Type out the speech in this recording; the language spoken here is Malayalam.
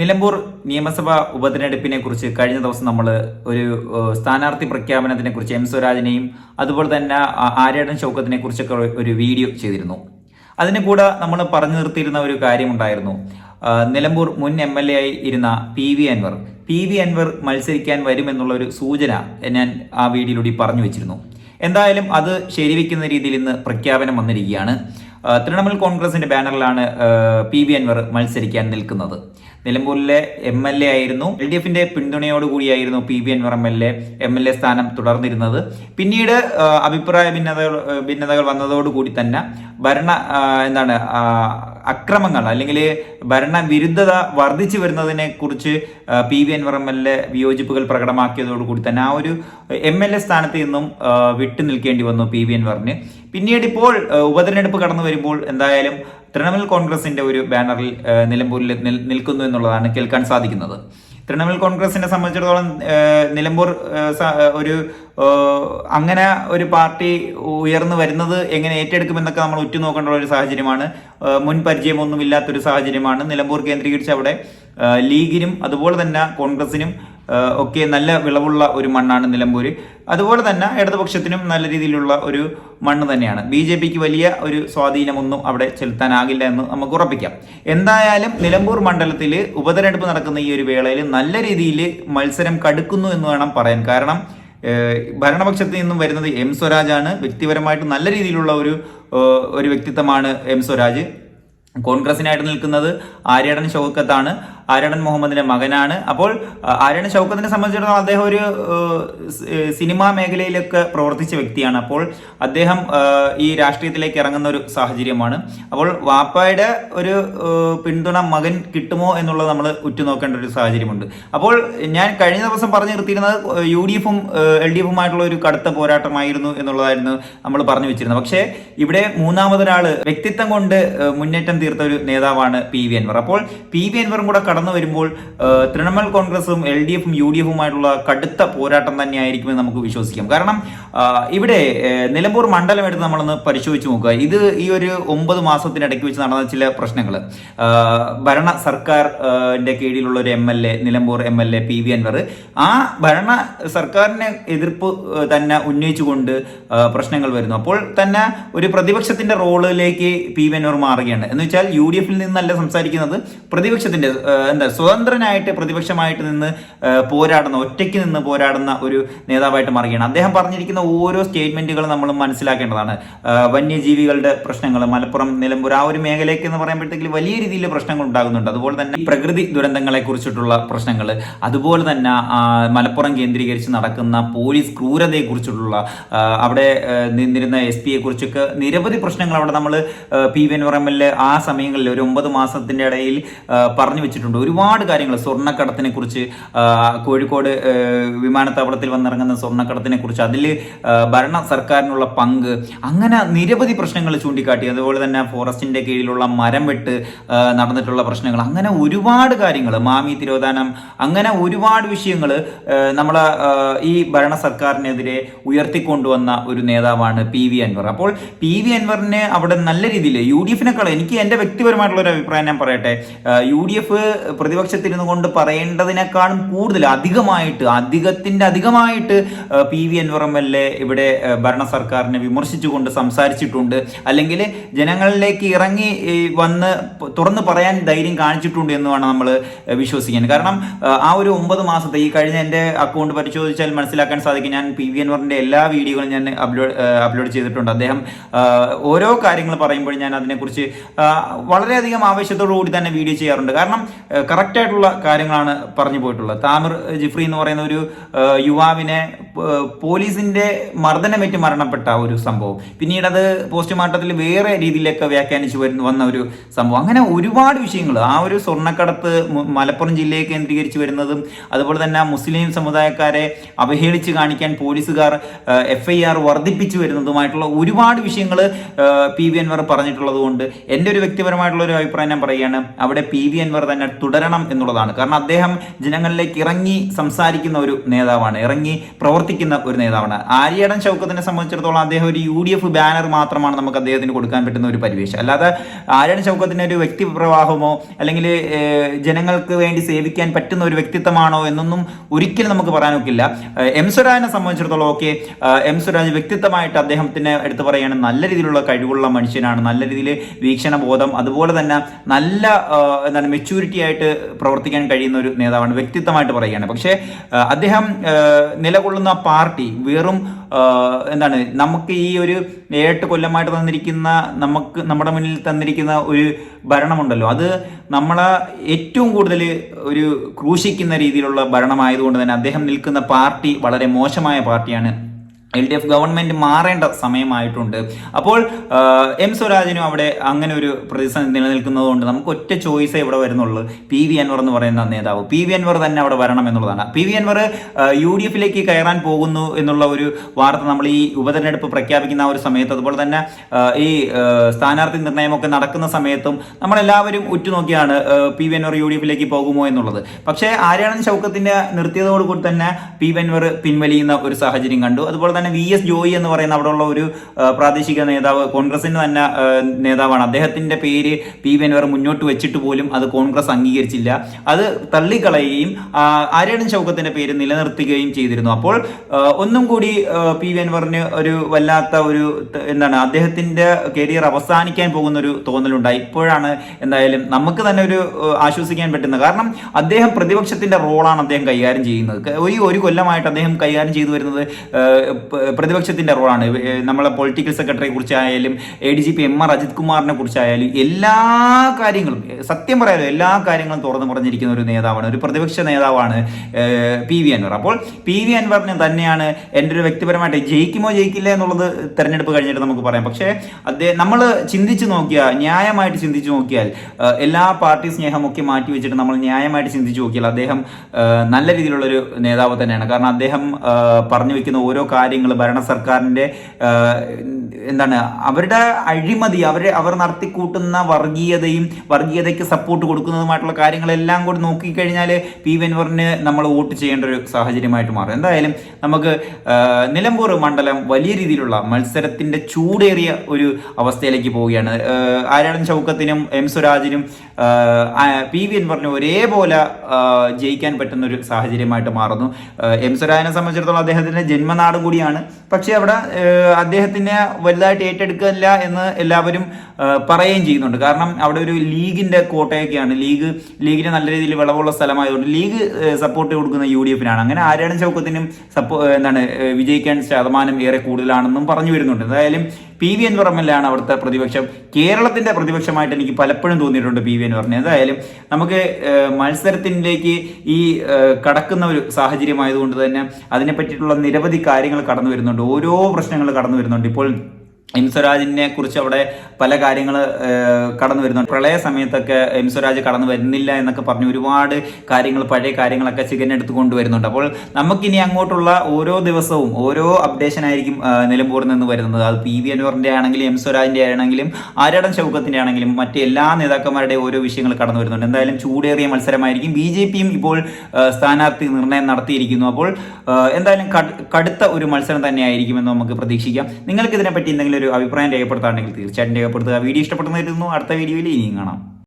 നിലമ്പൂർ നിയമസഭാ ഉപതെരഞ്ഞെടുപ്പിനെ കുറിച്ച് കഴിഞ്ഞ ദിവസം നമ്മൾ ഒരു സ്ഥാനാർത്ഥി പ്രഖ്യാപനത്തിനെ കുറിച്ച് എം സ്വരാജിനെയും അതുപോലെ തന്നെ ആര്യാടൻ ചൗക്കത്തിനെ കുറിച്ചൊക്കെ ഒരു വീഡിയോ ചെയ്തിരുന്നു. അതിന് കൂടെ നമ്മൾ പറഞ്ഞു നിർത്തിയിരുന്ന ഒരു കാര്യമുണ്ടായിരുന്നു. നിലമ്പൂർ മുൻ എം എൽ എ ആയി ഇരുന്ന P V Anvar. P V Anvar മത്സരിക്കാൻ വരുമെന്നുള്ള ഒരു സൂചന ഞാൻ ആ വീഡിയോയിലൂടെ പറഞ്ഞു വെച്ചിരുന്നു. എന്തായാലും അത് ശരിവെക്കുന്ന രീതിയിൽ ഇന്ന് പ്രഖ്യാപനം വന്നിരിക്കുകയാണ്. തൃണമൂൽ കോൺഗ്രസിന്റെ ബാനറിലാണ് പി വി അൻവർ മത്സരിക്കാൻ നിൽക്കുന്നത്. നിലമ്പൂരിലെ എം എൽ എ ആയിരുന്നു. എൽ ഡി എഫിന്റെ പിന്തുണയോടുകൂടിയായിരുന്നു P V Anvar M L A M L A സ്ഥാനം തുടർന്നിരുന്നത്. പിന്നീട് അഭിപ്രായ ഭിന്നതകൾ ആ, ഭിന്നതകൾ വന്നതോടുകൂടി തന്നെ ഭരണ എന്താണ് അക്രമങ്ങൾ അല്ലെങ്കിൽ ഭരണവിരുദ്ധത വർദ്ധിച്ചു വരുന്നതിനെ കുറിച്ച് P V Anvar M L A വിയോജിപ്പുകൾ പ്രകടമാക്കിയതോടുകൂടി തന്നെ ആ ഒരു എം എൽ എ സ്ഥാനത്ത് നിന്നും വിട്ടു നിൽക്കേണ്ടി വന്നു പി വി എൻവറിന് പിന്നീട് ഇപ്പോൾ ഉപതെരഞ്ഞെടുപ്പ് കടന്നു വരുമ്പോൾ എന്തായാലും തൃണമൂൽ കോൺഗ്രസിന്റെ ഒരു ബാനറിൽ നിലമ്പൂരിൽ നിൽക്കുന്നു എന്നുള്ളതാണ് കേൾക്കാൻ സാധിക്കുന്നത്. തൃണമൂൽ കോൺഗ്രസിനെ സംബന്ധിച്ചിടത്തോളം നിലമ്പൂർ ഒരു അങ്ങനെ ഒരു പാർട്ടി ഉയർന്നു വരുന്നത് എങ്ങനെ ഏറ്റെടുക്കുമെന്നൊക്കെ നമ്മൾ ഉറ്റുനോക്കേണ്ട ഒരു സാഹചര്യമാണ്. മുൻ മുൻ പരിചയമൊന്നുമില്ലാത്തൊരു സാഹചര്യമാണ്. നിലമ്പൂർ കേന്ദ്രീകരിച്ച് അവിടെ ലീഗിനും അതുപോലെ തന്നെ കോൺഗ്രസിനും ഒക്കെ നല്ല വിളവുള്ള ഒരു മണ്ണാണ് നിലമ്പൂർ അതുപോലെ തന്നെ ഇടതുപക്ഷത്തിനും നല്ല രീതിയിലുള്ള ഒരു മണ്ണ് തന്നെയാണ്. ബി ജെ പിക്ക് വലിയ ഒരു സ്വാധീനമൊന്നും അവിടെ ചെലുത്താനാകില്ല എന്ന് നമുക്ക് ഉറപ്പിക്കാം. എന്തായാലും നിലമ്പൂർ മണ്ഡലത്തിൽ ഉപതെരഞ്ഞെടുപ്പ് നടക്കുന്ന ഈ ഒരു വേളയിൽ നല്ല രീതിയിൽ മത്സരം കടുക്കുന്നു എന്ന് വേണം പറയാൻ. കാരണം ഭരണപക്ഷത്തു നിന്നും വരുന്നത് എം സ്വരാജ് ആണ് വ്യക്തിപരമായിട്ട് നല്ല രീതിയിലുള്ള ഒരു ഒരു വ്യക്തിത്വമാണ് എം സ്വരാജ്. കോൺഗ്രസിനായിട്ട് നിൽക്കുന്നത് ആര്യാടൻ ഷൗക്കത്താണ് ആര്യാടൻ മുഹമ്മദിന്റെ മകനാണ്. അപ്പോൾ ആര്യാടൻ ഷൗക്കത്തിനെ സംബന്ധിച്ചിടത്തോളം അദ്ദേഹം ഒരു സിനിമാ മേഖലയിലൊക്കെ പ്രവർത്തിച്ച വ്യക്തിയാണ്. അപ്പോൾ അദ്ദേഹം ഈ രാഷ്ട്രീയത്തിലേക്ക് ഇറങ്ങുന്ന ഒരു സാഹചര്യമാണ്. അപ്പോൾ വാപ്പയുടെ ഒരു പിന്തുണ മകൻ കിട്ടുമോ എന്നുള്ളത് നമ്മൾ ഉറ്റുനോക്കേണ്ട ഒരു സാഹചര്യമുണ്ട്. അപ്പോൾ ഞാൻ കഴിഞ്ഞ ദിവസം പറഞ്ഞു നിർത്തിയിരുന്നത് യു ഡി എഫും എൽ ഡി എഫുമായിട്ടുള്ള ഒരു കടുത്ത പോരാട്ടമായിരുന്നു എന്നുള്ളതായിരുന്നു നമ്മൾ പറഞ്ഞു വെച്ചിരുന്നത്. പക്ഷേ ഇവിടെ മൂന്നാമതൊരാൾ വ്യക്തിത്വം കൊണ്ട് മുന്നേറ്റം തീർത്ത ഒരു നേതാവാണ് പി വി അൻവർ. അപ്പോൾ പി വി അൻവറും കൂടെ കടന്നു വരുമ്പോൾ തൃണമൂൽ കോൺഗ്രസും എൽ ഡി എഫും യു ഡി എഫുമായിട്ടുള്ള കടുത്ത പോരാട്ടം തന്നെയായിരിക്കുമെന്ന് നമുക്ക് വിശ്വസിക്കാം. കാരണം ഇവിടെ നിലമ്പൂർ മണ്ഡലം എടുത്ത് നമ്മളൊന്ന് പരിശോധിച്ച് നോക്കുക. ഇത് ഈ ഒരു ഒമ്പത് മാസത്തിനിടയ്ക്ക് വെച്ച് നടന്ന ചില പ്രശ്നങ്ങൾ ഭരണ സർക്കാരിന്റെ കീഴിലുള്ള ഒരു M L A Nilambur M L A P V Anvar. ആ ഭരണ സർക്കാരിനെ എതിർപ്പ് തന്നെ ഉന്നയിച്ചുകൊണ്ട് പ്രശ്നങ്ങൾ വരുന്നു. അപ്പോൾ തന്നെ ഒരു പ്രതിപക്ഷത്തിന്റെ റോളിലേക്ക് പി വി അൻവർ മാറുകയാണ്. എന്ന് വെച്ചാൽ യു ഡി എഫിൽ നിന്നല്ല സംസാരിക്കുന്നത് പ്രതിപക്ഷത്തിന്റെ എന്താ സ്വതന്ത്രനായിട്ട് പ്രതിപക്ഷമായിട്ട് നിന്ന് പോരാടുന്ന ഒറ്റയ്ക്ക് നിന്ന് പോരാടുന്ന ഒരു നേതാവായിട്ട് മാറുകയാണ്. അദ്ദേഹം പറഞ്ഞിരിക്കുന്ന ഓരോ സ്റ്റേറ്റ്മെന്റുകളും നമ്മൾ മനസ്സിലാക്കേണ്ടതാണ്. വന്യജീവികളുടെ പ്രശ്നങ്ങൾ മലപ്പുറം നിലമ്പൂർ ആ ഒരു മേഖലയ്ക്ക് എന്ന് പറയുമ്പോഴത്തേക്ക് വലിയ രീതിയിൽ പ്രശ്നങ്ങൾ ഉണ്ടാകുന്നുണ്ട്. അതുപോലെ തന്നെ പ്രകൃതി ദുരന്തങ്ങളെ കുറിച്ചിട്ടുള്ള പ്രശ്നങ്ങൾ അതുപോലെ തന്നെ മലപ്പുറം കേന്ദ്രീകരിച്ച് നടക്കുന്ന പോലീസ് ക്രൂരതയെ കുറിച്ചിട്ടുള്ള അവിടെ നിന്നിരുന്ന എസ് പിയെ കുറിച്ചൊക്കെ നിരവധി പ്രശ്നങ്ങൾ അവിടെ നമ്മൾ പി വി എൻ ആ സമയങ്ങളിൽ ഒരു ഒമ്പത് മാസത്തിന്റെ ഇടയിൽ പറഞ്ഞു വെച്ചിട്ടുണ്ട്. ഒരുപാട് കാര്യങ്ങൾ. സ്വർണക്കടത്തിനെ കുറിച്ച് കോഴിക്കോട് വിമാനത്താവളത്തിൽ വന്നിറങ്ങുന്ന സ്വർണക്കടത്തിനെ കുറിച്ച് അതിൽ ഭരണ സർക്കാരിനുള്ള പങ്ക് അങ്ങനെ നിരവധി പ്രശ്നങ്ങൾ ചൂണ്ടിക്കാട്ടി. അതുപോലെ തന്നെ ഫോറസ്റ്റിന്റെ കീഴിലുള്ള മരം വെട്ട് നടന്നിട്ടുള്ള പ്രശ്നങ്ങൾ. അങ്ങനെ ഒരുപാട് കാര്യങ്ങൾ. മാമി തിരോധാനം. അങ്ങനെ ഒരുപാട് വിഷയങ്ങൾ നമ്മളെ ഈ ഭരണ സർക്കാരിനെതിരെ ഉയർത്തിക്കൊണ്ടുവന്ന ഒരു നേതാവാണ് പി വി അൻവർ. അപ്പോൾ പി വി അൻവറിനെ അവിടെ നല്ല രീതിയിൽ യു ഡി എഫിനേക്കാൾ എനിക്ക് എന്റെ വ്യക്തിപരമായിട്ടുള്ള ഒരു അഭിപ്രായം ഞാൻ പറയട്ടെ യു ഡി എഫ് പ്രതിപക്ഷത്തിരുന്നു കൊണ്ട് പറയേണ്ടതിനേക്കാളും കൂടുതൽ അധികമായിട്ട് അധികത്തിന്റെ അധികമായിട്ട് P V Anvar M L A ഇവിടെ ഭരണ സർക്കാരിനെ വിമർശിച്ചുകൊണ്ട് സംസാരിച്ചിട്ടുണ്ട്. അല്ലെങ്കിൽ ജനങ്ങളിലേക്ക് ഇറങ്ങി വന്ന് തുറന്നു പറയാൻ ധൈര്യം കാണിച്ചിട്ടുണ്ട് എന്ന് വേണം നമ്മൾ വിശ്വസിക്കാൻ. കാരണം ആ, ഒരു ഒമ്പത് മാസത്തെ ഈ കഴിഞ്ഞ എന്റെ അക്കൗണ്ട് പരിശോധിച്ചാൽ മനസ്സിലാക്കാൻ സാധിക്കും. ഞാൻ പി വി അൻവറിന്റെ എല്ലാ വീഡിയോകളും ഞാൻ അപ്ലോഡ് അപ്ലോഡ് ചെയ്തിട്ടുണ്ട്. അദ്ദേഹം ഓരോ കാര്യങ്ങൾ പറയുമ്പോൾ ഞാൻ അതിനെക്കുറിച്ച് വളരെയധികം ആവേശത്തോടു കൂടി തന്നെ വീഡിയോ ചെയ്യാറുണ്ട്. കാരണം കറക്റ്റ് ആയിട്ടുള്ള കാര്യങ്ങളാണ് പറഞ്ഞു പോയിട്ടുള്ളത്. താമർ ജിഫ്രി എന്ന് പറയുന്ന ഒരു യുവാവിനെ പോലീസിന്റെ മർദ്ദനമേറ്റ് മരണപ്പെട്ട ഒരു സംഭവം. പിന്നീട് അത് പോസ്റ്റ്മോർട്ടത്തിൽ വേറെ രീതിയിലൊക്കെ വ്യാഖ്യാനിച്ചു വരുന്ന വന്ന ഒരു സംഭവം. അങ്ങനെ ഒരുപാട് വിഷയങ്ങൾ. ആ ഒരു സ്വർണക്കടത്ത് മലപ്പുറം ജില്ലയെ കേന്ദ്രീകരിച്ച് വരുന്നതും അതുപോലെ തന്നെ മുസ്ലിം സമുദായക്കാരെ അവഹേളിച്ച് കാണിക്കാൻ പോലീസുകാർ എഫ് ഐ ആർ വർദ്ധിപ്പിച്ചു വരുന്നതുമായിട്ടുള്ള ഒരുപാട് വിഷയങ്ങൾ പി വി അൻവർ പറഞ്ഞിട്ടുള്ളത് കൊണ്ട് എന്റെ ഒരു വ്യക്തിപരമായിട്ടുള്ള ഒരു അഭിപ്രായം ഞാൻ പറയുകയാണ്. അവിടെ പി വി അൻവർ തന്നെ തുടരണം എന്നുള്ളതാണ്. കാരണം അദ്ദേഹം ജനങ്ങളിലേക്ക് ഇറങ്ങി സംസാരിക്കുന്ന ഒരു നേതാവാണ് ഇറങ്ങി പ്രവർത്തിക്കുന്ന ഒരു നേതാവാണ്. ആര്യടൻ ഷൗക്കത്തിനെ സംബന്ധിച്ചിടത്തോളം അദ്ദേഹം ഒരു യു ഡി എഫ് ബാനർ മാത്രമാണ് നമുക്ക് അദ്ദേഹത്തിന് കൊടുക്കാൻ പറ്റുന്ന ഒരു പരിവേഷം. അല്ലാതെ ആര്യടൻ ഷൗക്കത്തിന് ഒരു വ്യക്തി പ്രവാഹമോ അല്ലെങ്കിൽ ജനങ്ങൾക്ക് വേണ്ടി സേവിക്കാൻ പറ്റുന്ന ഒരു വ്യക്തിത്വമാണോ എന്നൊന്നും ഒരിക്കലും നമുക്ക് പറയാനൊക്കില്ല. എം സ്വരാജിനെ സംബന്ധിച്ചിടത്തോളം ഓക്കെ എം സ്വരാജ് വ്യക്തിത്വമായിട്ട് അദ്ദേഹത്തിന് എടുത്തു പറയാണ് നല്ല രീതിയിലുള്ള കഴിവുള്ള മനുഷ്യനാണ് നല്ല രീതിയിൽ വീക്ഷണബോധം അതുപോലെ തന്നെ നല്ല എന്താണ് മെച്യൂരിറ്റി ആയിട്ട് പ്രവർത്തിക്കാൻ കഴിയുന്ന ഒരു നേതാവാണ് വ്യക്തിത്വമായിട്ട് പറയുകയാണ്. പക്ഷേ അദ്ദേഹം നിലകൊള്ളുന്ന പാർട്ടി വെറും എന്താണ് നമുക്ക് ഈ ഒരു ഏഴെട്ട് കൊല്ലമായിട്ട് തന്നിരിക്കുന്ന നമുക്ക് നമ്മുടെ മുന്നിൽ തന്നിരിക്കുന്ന ഒരു ഭരണമുണ്ടല്ലോ. അത് നമ്മളെ ഏറ്റവും കൂടുതൽ ഒരു ക്രൂശിക്കുന്ന രീതിയിലുള്ള ഭരണമായതുകൊണ്ട് തന്നെ അദ്ദേഹം നിൽക്കുന്ന പാർട്ടി വളരെ മോശമായ പാർട്ടിയാണ് എൽ ഡി എഫ് ഗവൺമെന്റ് മാറേണ്ട സമയമായിട്ടുണ്ട്. അപ്പോൾ എം സ്വരാജിനും അവിടെ അങ്ങനെ ഒരു പ്രതിസന്ധി നിലനിൽക്കുന്നത് കൊണ്ട് നമുക്ക് ഒറ്റ ചോയ്സ് ഇവിടെ വരുന്നുള്ളൂ. പി വി അൻവർ എന്ന് പറയുന്ന നേതാവ്. പി വി അൻവർ തന്നെ അവിടെ വരണം എന്നുള്ളതാണ്. P V Anvar U D എഫിലേക്ക് കയറാൻ പോകുന്നു എന്നുള്ള ഒരു വാർത്ത നമ്മൾ ഈ ഉപതെരഞ്ഞെടുപ്പ് പ്രഖ്യാപിക്കുന്ന ഒരു സമയത്ത് അതുപോലെ തന്നെ ഈ സ്ഥാനാർത്ഥി നിർണയമൊക്കെ നടക്കുന്ന സമയത്തും നമ്മളെല്ലാവരും ഉറ്റുനോക്കിയാണ് P V Anvar U D എഫിലേക്ക് പോകുമോ എന്നുള്ളത്. പക്ഷേ ആര്യാണൻ ചൗക്കത്തിന്റെ നിർത്തിയതോടുകൂടി തന്നെ പി വി അൻവർ പിൻവലിയുന്ന ഒരു സാഹചര്യം കണ്ടു. അതുപോലെ തന്നെ വി എസ് ജോയി എന്ന് പറയുന്ന അവിടെയുള്ള ഒരു പ്രാദേശിക നേതാവ് കോൺഗ്രസിന്റെ തന്നെ നേതാവാണ്. അദ്ദേഹത്തിന്റെ പേര് പി വി അൻവർ മുന്നോട്ട് വെച്ചിട്ട് പോലും അത് കോൺഗ്രസ് അംഗീകരിച്ചില്ല. അത് തള്ളിക്കളയുകയും ആ, ചൗക്കത്തിന്റെ പേര് നിലനിർത്തുകയും ചെയ്തിരുന്നു. അപ്പോൾ ഒന്നും കൂടി പി വി അൻവറിന് ഒരു വല്ലാത്ത ഒരു എന്താണ് അദ്ദേഹത്തിന്റെ കരിയർ അവസാനിക്കാൻ പോകുന്ന ഒരു തോന്നലുണ്ടായി. ഇപ്പോഴാണ് എന്തായാലും നമുക്ക് തന്നെ ഒരു ആശ്വസിക്കാൻ പറ്റുന്നത്. കാരണം അദ്ദേഹം പ്രതിപക്ഷത്തിന്റെ റോളാണ് അദ്ദേഹം കൈകാര്യം ചെയ്യുന്നത്. ഒരു ഒരു കൊല്ലമായിട്ട് അദ്ദേഹം കൈകാര്യം ചെയ്തു വരുന്നത് ആ, പ- പ്രതിപക്ഷത്തിന്റെ റോളാണ്. നമ്മളെ പൊളിറ്റിക്കൽ സെക്രട്ടറിയെ കുറിച്ചായാലും A D G P M R Ajith കുമാറിനെ കുറിച്ചായാലും എല്ലാ കാര്യങ്ങളും സത്യം പറയാലോ എല്ലാ കാര്യങ്ങളും തുറന്നു പറഞ്ഞിരിക്കുന്ന ഒരു നേതാവാണ് ഒരു പ്രതിപക്ഷ നേതാവാണ് പി വി അൻവർ. അപ്പോൾ പി വി അൻവറിനെ തന്നെയാണ് എന്റെ ഒരു വ്യക്തിപരമായിട്ട് ജയിക്കുമോ ജയിക്കില്ല എന്നുള്ളത് തെരഞ്ഞെടുപ്പ് കഴിഞ്ഞിട്ട് നമുക്ക് പറയാം. പക്ഷേ അദ്ദേഹം നമ്മൾ ചിന്തിച്ചു നോക്കിയാൽ ന്യായമായിട്ട് ചിന്തിച്ചു നോക്കിയാൽ എല്ലാ പാർട്ടി സ്നേഹമൊക്കെ മാറ്റി വെച്ചിട്ട് നമ്മൾ ന്യായമായിട്ട് ചിന്തിച്ചു നോക്കിയാൽ അദ്ദേഹം നല്ല രീതിയിലുള്ളൊരു നേതാവ് തന്നെയാണ്. കാരണം അദ്ദേഹം പറഞ്ഞു വെക്കുന്ന ഓരോ കാര്യങ്ങൾ ഭരണ സർക്കാരിന്റെ എന്താണ് അവരുടെ അഴിമതി അവരെ അവർ നടത്തിക്കൂട്ടുന്ന വർഗീയതയും വർഗീയതയ്ക്ക് സപ്പോർട്ട് കൊടുക്കുന്നതുമായിട്ടുള്ള കാര്യങ്ങളെല്ലാം കൂടി നോക്കിക്കഴിഞ്ഞാൽ പി വെൻവറിന് നമ്മൾ വോട്ട് ചെയ്യേണ്ട ഒരു സാഹചര്യമായിട്ട് മാറും. എന്തായാലും നമുക്ക് നിലമ്പൂർ മണ്ഡലം വലിയ രീതിയിലുള്ള മത്സരത്തിന്റെ ചൂടേറിയ ഒരു അവസ്ഥയിലേക്ക് പോവുകയാണ്. ആരാടൻ ചൗക്കത്തിനും എം ആ, പി വി എൻവറിനും ഒരേപോലെ ജയിക്കാൻ പറ്റുന്ന ഒരു സാഹചര്യമായിട്ട് മാറുന്നു. എം സ്വരാജിനെ സംബന്ധിച്ചിടത്തോളം അദ്ദേഹത്തിന്റെ ജന്മനാട് കൂടിയാണ്. പക്ഷേ അവിടെ ആ, അദ്ദേഹത്തിനെ വലുതായിട്ട് ഏറ്റെടുക്കില്ല എന്ന് എല്ലാവരും പറയുകയും ചെയ്യുന്നുണ്ട്. കാരണം അവിടെ ഒരു ലീഗിന്റെ കോട്ടയൊക്കെയാണ്. ലീഗ് ലീഗിന് നല്ല രീതിയിൽ വിളവുള്ള സ്ഥലമായതുകൊണ്ട് ലീഗ് സപ്പോർട്ട് കൊടുക്കുന്ന യു ഡി എഫിനാണ് അങ്ങനെ ആരാണ് ചൗക്കത്തിനും സപ്പോ എന്താണ് വിജയിക്കാൻ ശതമാനം ഏറെ കൂടുതലാണെന്നും പറഞ്ഞു വരുന്നുണ്ട്. എന്തായാലും പി വി എൻവറമ്മലാണ് അവിടുത്തെ പ്രതിപക്ഷം. കേരളത്തിന്റെ പ്രതിപക്ഷമായിട്ട് എനിക്ക് പലപ്പോഴും തോന്നിയിട്ടുണ്ട് പി വി എൻവറിന് എന്തായാലും നമുക്ക് മത്സരത്തിലേക്ക് ഈ കടക്കുന്ന ഒരു സാഹചര്യമായതുകൊണ്ട് തന്നെ അതിനെ പറ്റിയിട്ടുള്ള നിരവധി കാര്യങ്ങൾ കടന്നു വരുന്നുണ്ട് ഓരോ പ്രശ്നങ്ങൾ കടന്നു വരുന്നുണ്ട് ഇപ്പോൾ എം സ്വരാജിനെ കുറിച്ച് അവിടെ പല കാര്യങ്ങൾ കടന്നു വരുന്നുണ്ട്. പ്രളയ സമയത്തൊക്കെ എം സ്വരാജ് കടന്നു വരുന്നില്ല എന്നൊക്കെ പറഞ്ഞ് ഒരുപാട് കാര്യങ്ങൾ പഴയ കാര്യങ്ങളൊക്കെ ചികനെടുത്ത് കൊണ്ടുവരുന്നുണ്ട്. അപ്പോൾ നമുക്കിനി അങ്ങോട്ടുള്ള ഓരോ ദിവസവും ഓരോ അപ്ഡേഷൻ ആയിരിക്കും നിലമ്പൂരിൽ നിന്ന് വരുന്നത്. അത് പി വി അൻവറിന്റെ ആണെങ്കിലും എം ആണെങ്കിലും ആരടൻ ചൗക്കത്തിന്റെ ആണെങ്കിലും മറ്റ് എല്ലാ നേതാക്കന്മാരുടെ ഓരോ വിഷയങ്ങൾ കടന്നു വരുന്നുണ്ട്. എന്തായാലും ചൂടേറിയ മത്സരമായിരിക്കും. ബി ജെ പിയും ഇപ്പോൾ സ്ഥാനാർത്ഥി നിർണയം നടത്തിയിരിക്കുന്നു. അപ്പോൾ എന്തായാലും കടുത്ത ഒരു മത്സരം തന്നെയായിരിക്കുമെന്ന് നമുക്ക് പ്രതീക്ഷിക്കാം. നിങ്ങൾക്ക് ഇതിനെപ്പറ്റി എന്തെങ്കിലും ഒരു അഭിപ്രായം രേഖപ്പെടുത്താണെങ്കിൽ തീർച്ചയായിട്ടും രേഖപ്പെടുത്തുക. വീഡിയോ ഇഷ്ടപ്പെടുന്നതായിരുന്നു അടുത്ത വീഡിയോയിൽ ഇനിയും കാണാം.